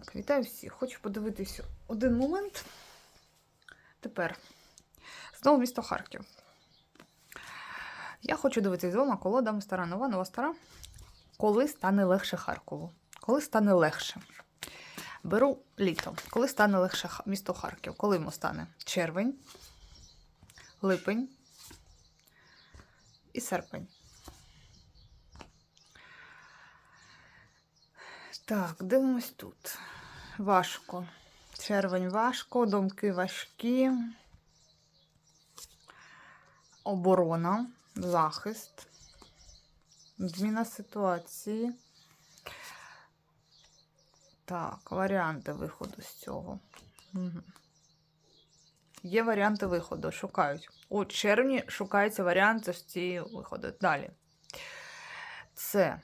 Так, вітаю всіх. Хочу подивитися один момент. Тепер знову місто Харків. Я хочу дивитися двома колодами стара нова, нова стара. Коли стане легше Харкову? Коли стане легше? Беру літо. Коли стане легше місто Харків? Коли йому стане? Червень, липень і серпень. Так, дивимось тут. Важко. Червень важко, думки важкі. Оборона, захист, зміна ситуації. Так, варіанти виходу з цього. Угу. Є варіанти виходу, шукають. У червні шукаються варіанти з цієї виходу. Далі. Це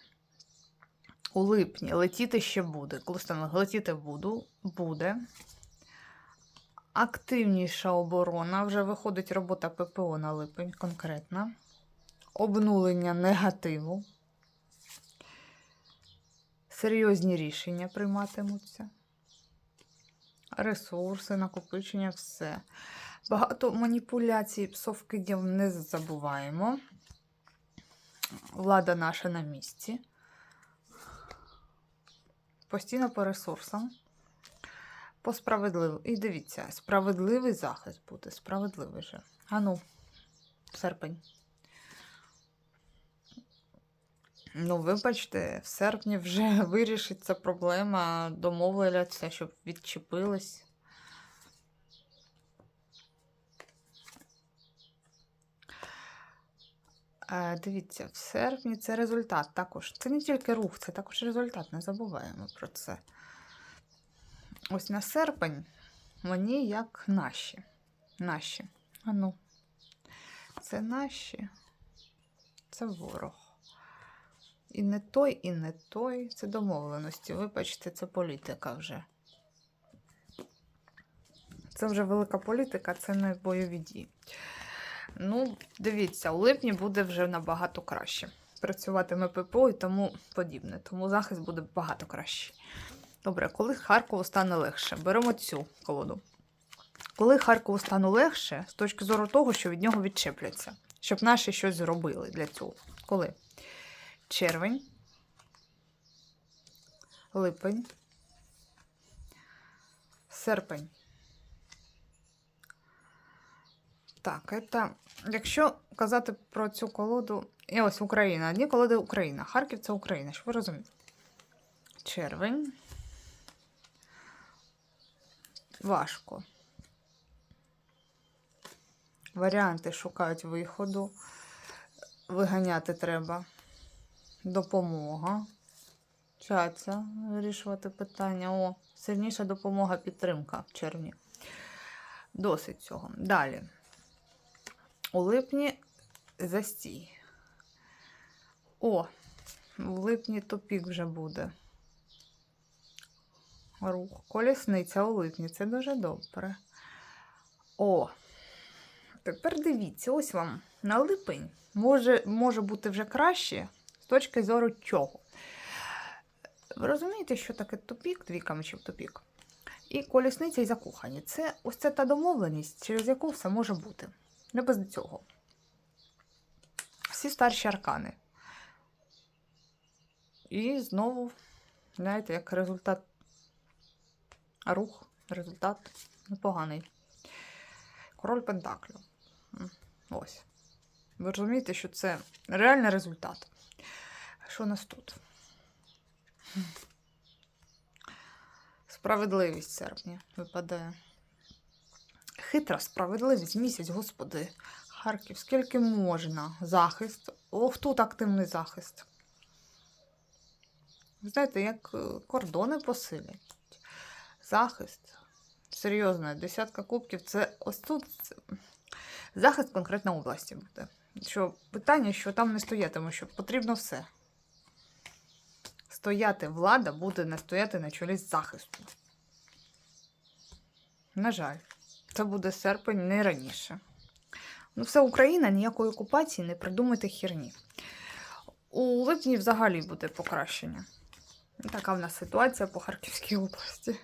у липні летіти ще буде. Коли стане летіти буду, буде. Активніша оборона. Вже виходить робота ППО на липень конкретна. Обнулення негативу. Серйозні рішення прийматимуться. Ресурси, накопичення, все. Багато маніпуляцій, псовкидів не забуваємо. Влада наша на місці. Постійно по ресурсам. По справедливому. І дивіться, справедливий захист буде. Справедливий же. Ану, серпень. Ну, вибачте, в серпні вже вирішиться проблема, домовляться, щоб відчепились. Дивіться, в серпні це результат також. Це не тільки рух, це також результат. Не забуваємо про це. Ось на серпень мені як наші. Наші. А ну. Це наші. Це ворог. І не той, і не той. Це домовленості. Вибачте, це політика вже. Це вже велика політика, це не бойові дії. Ну, дивіться, у липні буде вже набагато краще. Працюватиме ППО і тому подібне. Тому захист буде багато кращий. Добре, коли Харкову стане легше? Беремо цю колоду. Коли Харкову стане легше, з точки зору того, що від нього відчепляться, щоб наші щось зробили для цього. Коли? Червень, липень, серпень. Так, это, якщо казати про цю колоду, і ось Україна, одні колоди Україна. Харків це Україна, щоб ви розуміли. Червень. Важко. Варіанти шукають виходу. Виганяти треба. Допомога. Вчаться вирішувати питання. О, сильніша допомога, підтримка в червні. Досить цього. Далі. У липні застій. О, в липні топік вже буде. Рух. Колісниця у липні. Це дуже добре. О, тепер дивіться, ось вам на липень може, може бути вже краще з точки зору чого. Ви розумієте, що таке тупік, двійка мечів тупік? І колісниця і закохані. Це ось це та домовленість, через яку все може бути. Не без цього. Всі старші аркани. І знову, знаєте, як результат. Рух, результат непоганий. Король Пентаклю. Ось. Ви розумієте, що це реальний результат. Що у нас тут? Справедливість в серпні випадає. Хитра справедливість місяць, господи. Харків, скільки можна? Захист. Ох, тут активний захист. Знаєте, як е, кордони посилять. Захист. Серйозно, десятка кубків це ось тут захист конкретно області буде. Що питання, що там не стоятиме, що потрібно все. Стояти влада буде не стояти на чолі захисту. На жаль, це буде серпень не раніше. Ну, все Україна, ніякої окупації, не придумайте херні. У липні взагалі буде покращення. Така в нас ситуація по Харківській області.